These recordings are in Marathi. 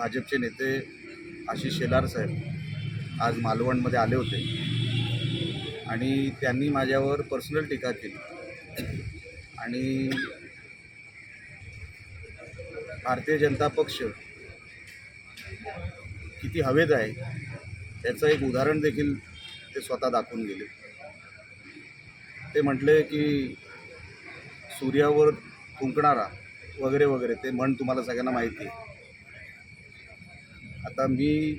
भाजपचे नेते आशिष शेलार साहेब आज मालवणमध्ये आले होते. आणि त्यांनी माझ्यावर पर्सनल टीका केली. आणि भारतीय जनता पक्ष किती हवेत आहे त्याचं एक उदाहरण देखील ते स्वतः दाखवून गेले. ते म्हटले की सूर्यावर फुंकणारा वगैरे वगैरे ते म्हण तुम्हाला सगळ्यांना माहिती आहे. आता मी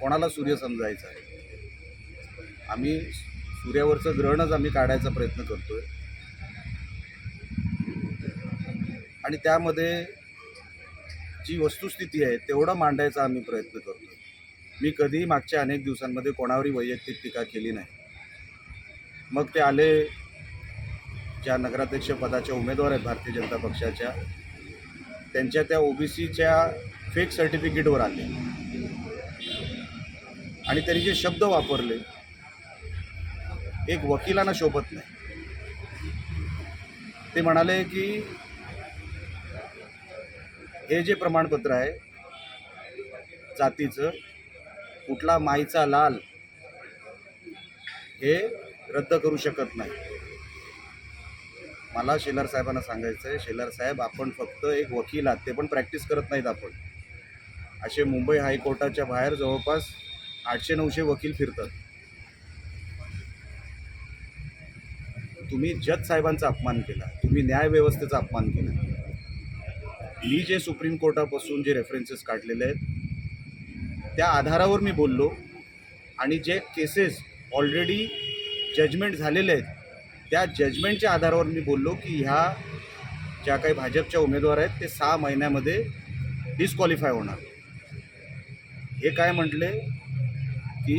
कोणाला सूर्य समजायचा आहे? आम्ही सूर्यावरचं ग्रहणच आम्ही काढायचा प्रयत्न करतो आहे आणि त्यामध्ये जी वस्तुस्थिती आहे तेवढं मांडायचा आम्ही प्रयत्न करतो मी कधीही मागच्या अनेक दिवसांमध्ये कोणावरही वैयक्तिक टीका केली नाही. मग ते आले ज्या नगराध्यक्ष पदाच्या उमेदवार आहेत भारतीय जनता पक्षाच्या. त्यांच्या त्या ओबीसीच्या फेक सर्टिफिकेटवर आले. आणि त्यांनी जे शब्द वापरले एक वकिलांना शोभत नाही. ते म्हणाले की हे जे प्रमाणपत्र आहे जातीचं कुठला माईचा लाल हे रद्द करू शकत नाही. मला शेलार साहेबांना सांगायचं आहे शेलार साहेब आपण फक्त एक वकील आहात ते पण प्रॅक्टिस करत नाहीत आपण. असे मुंबई हायकोर्टाच्या बाहेर जवळपास आठशे नऊशे वकील फिरतात. तुम्ही जज साहेबांचा अपमान केला. तुम्ही न्यायव्यवस्थेचा अपमान केला. मी जे सुप्रीम कोर्टापासून जे रेफरन्सेस काढलेले आहेत त्या आधारावर मी बोललो आणि जे केसेस ऑलरेडी जजमेंट झालेले आहेत त्या जजमेंटच्या आधारावर मी बोललो की ह्या ज्या काही भाजपच्या उमेदवार आहेत ते सहा महिन्यामध्ये डिस्क्वालिफाय होणार. हे काय म्हटले की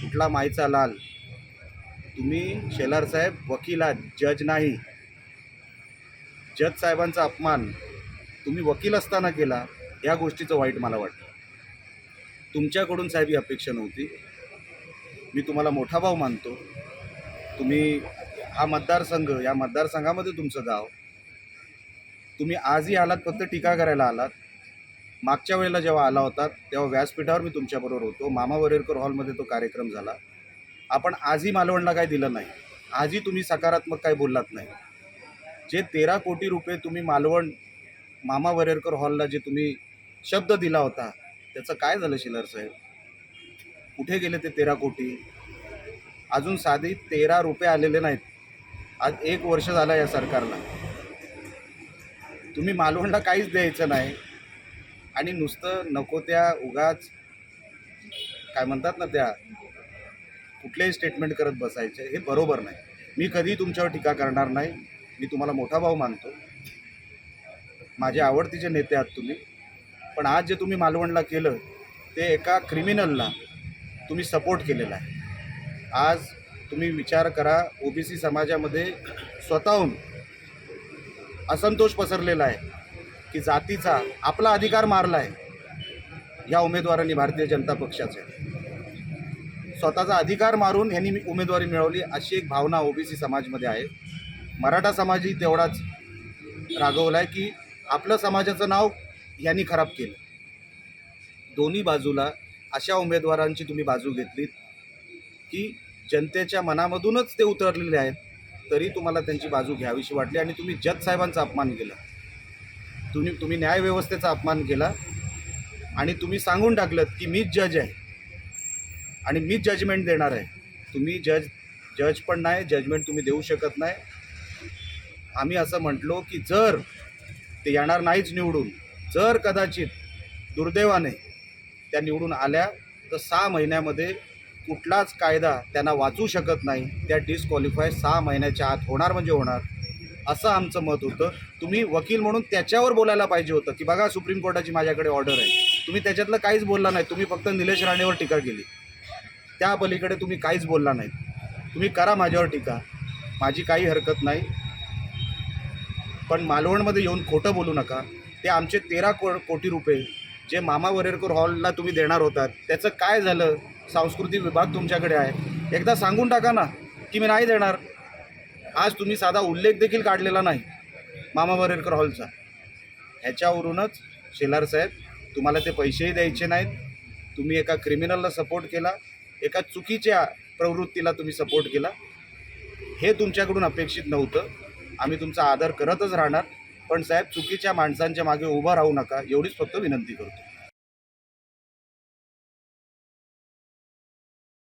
कुठला माईचा लाल? तुम्ही शेलार साहेब वकील आहात जज नाही. जज साहेबांचा अपमान तुम्ही वकील असताना केला या गोष्टीचं वाईट मला वाटतं. तुमच्याकडून साहेब ही अपेक्षा नव्हती. मी तुम्हाला मोठा भाव मानतो. तुम्ही हा मतदारसंघ या मतदारसंघामध्ये तुमचं गाव. तुम्ही आजही आलात फक्त टीका करायला आलात. मागच्या वेळेला जेव्हा आला होता तेव्हा व्यासपीठावर मी तुमच्याबरोबर होतो. मामा वरेरकर हॉलमध्ये तो कार्यक्रम झाला. आपण आजही मालवणला काय दिलं नाही. आजही तुम्ही सकारात्मक काय बोललात नाही. जे तेरा कोटी रुपये तुम्ही मालवण मामा वरेरकर हॉलला जे तुम्ही शब्द दिला होता त्याचं काय झालं शिलर साहेब? कुठे गेले ते तेरा कोटी? अजून साधी तेरा रुपये आलेले नाहीत. आज एक वर्ष झालं या सरकारला. तुम्ही मालवणला काहीच द्यायचं नाही. आणि नुसतं नको त्या उगाच काय म्हणतात ना त्या कुठलेही स्टेटमेंट करत बसायचे हे बरोबर नाही. मी कधी तुमच्यावर टीका करणार नाही. मी तुम्हाला मोठा भाऊ मानतो. माझे आवडतीचे नेते आहात तुम्ही पण आज जे तुम्ही मालवणला केलं ते एका क्रिमिनलला तुम्ही सपोर्ट केलेला आहे. आज तुम्ही विचार करा ओबीसी समाजामध्ये स्वतःहून असंतोष पसरलेला आहे. की जातीचा आपला अधिकार मारला आहे या उमेदवारांनी भारतीय जनता पक्षाचे. स्वतःचा अधिकार मारून यांनी मी उमेदवारी मिळवली अशी एक भावना ओबीसी समाजमध्ये आहे. मराठा समाजही तेवढाच रागवला आहे की आपलं समाजाचं नाव यांनी खराब केलं. दोन्ही बाजूला अशा उमेदवारांची तुम्ही बाजू घेतलीत की जनतेच्या मनामधूनच ते उतरलेले आहेत तरी तुम्हाला त्यांची बाजू घ्यावीशी वाटली आणि तुम्ही जज साहेबांचा अपमान केला. तुम्ही तुम्ही न्यायव्यवस्थेचा अपमान केला आणि तुम्ही सांगून टाकलं की मीच जज आहे. आणि मीच जजमेंट देणार आहे. तुम्ही जज जज पण नाही जजमेंट तुम्ही देऊ शकत नाही. आम्ही असं म्हटलो की जर ते येणार नाहीच निवडून जर कदाचित दुर्दैवाने त्या निवडून आल्या तर सहा महिन्यामध्ये कुठलाच कायदा त्यांना वाचू शकत नाही. त्या डिस्क्वालिफाय सहा महिन्याच्या आत होणार म्हणजे होणार. असं आमचं मत होतं. तुम्ही वकील म्हणून त्याच्यावर बोलायला पाहिजे होतं की बघा सुप्रीम कोर्टाची माझ्याकडे ऑर्डर आहे. तुम्ही त्याच्यातलं काहीच बोलला नाही. तुम्ही फक्त निलेश राणेवर टीका केली. त्या पलीकडे तुम्ही काहीच बोलला नाही. तुम्ही करा माझ्यावर टीका. माझी काही हरकत नाही. पण मालवणमध्ये येऊन खोटं बोलू नका. ते आमचे तेरा को कोटी रुपये जे मामा वरेरकर हॉलला तुम्ही देणार होतात त्याचं काय झालं? सांस्कृतिक विभाग तुमच्याकडे आहे. एकदा सांगून टाका ना की मी नाही देणार. आज तुम्ही साधा उल्लेख देखील काढलेला नाही मामा बरेरकर हॉलचा. ह्याच्यावरूनच शेलार साहेब तुम्हाला ते पैसेही द्यायचे नाहीत. तुम्ही एका क्रिमिनलला सपोर्ट केला. एका चुकीच्या प्रवृत्तीला तुम्ही सपोर्ट केला. हे तुमच्याकडून अपेक्षित नव्हतं. आम्ही तुमचा आदर करतच राहणार. पण साहेब चुकीच्या माणसांच्या मागे उभं राहू नका. एवढीच फक्त विनंती करतो.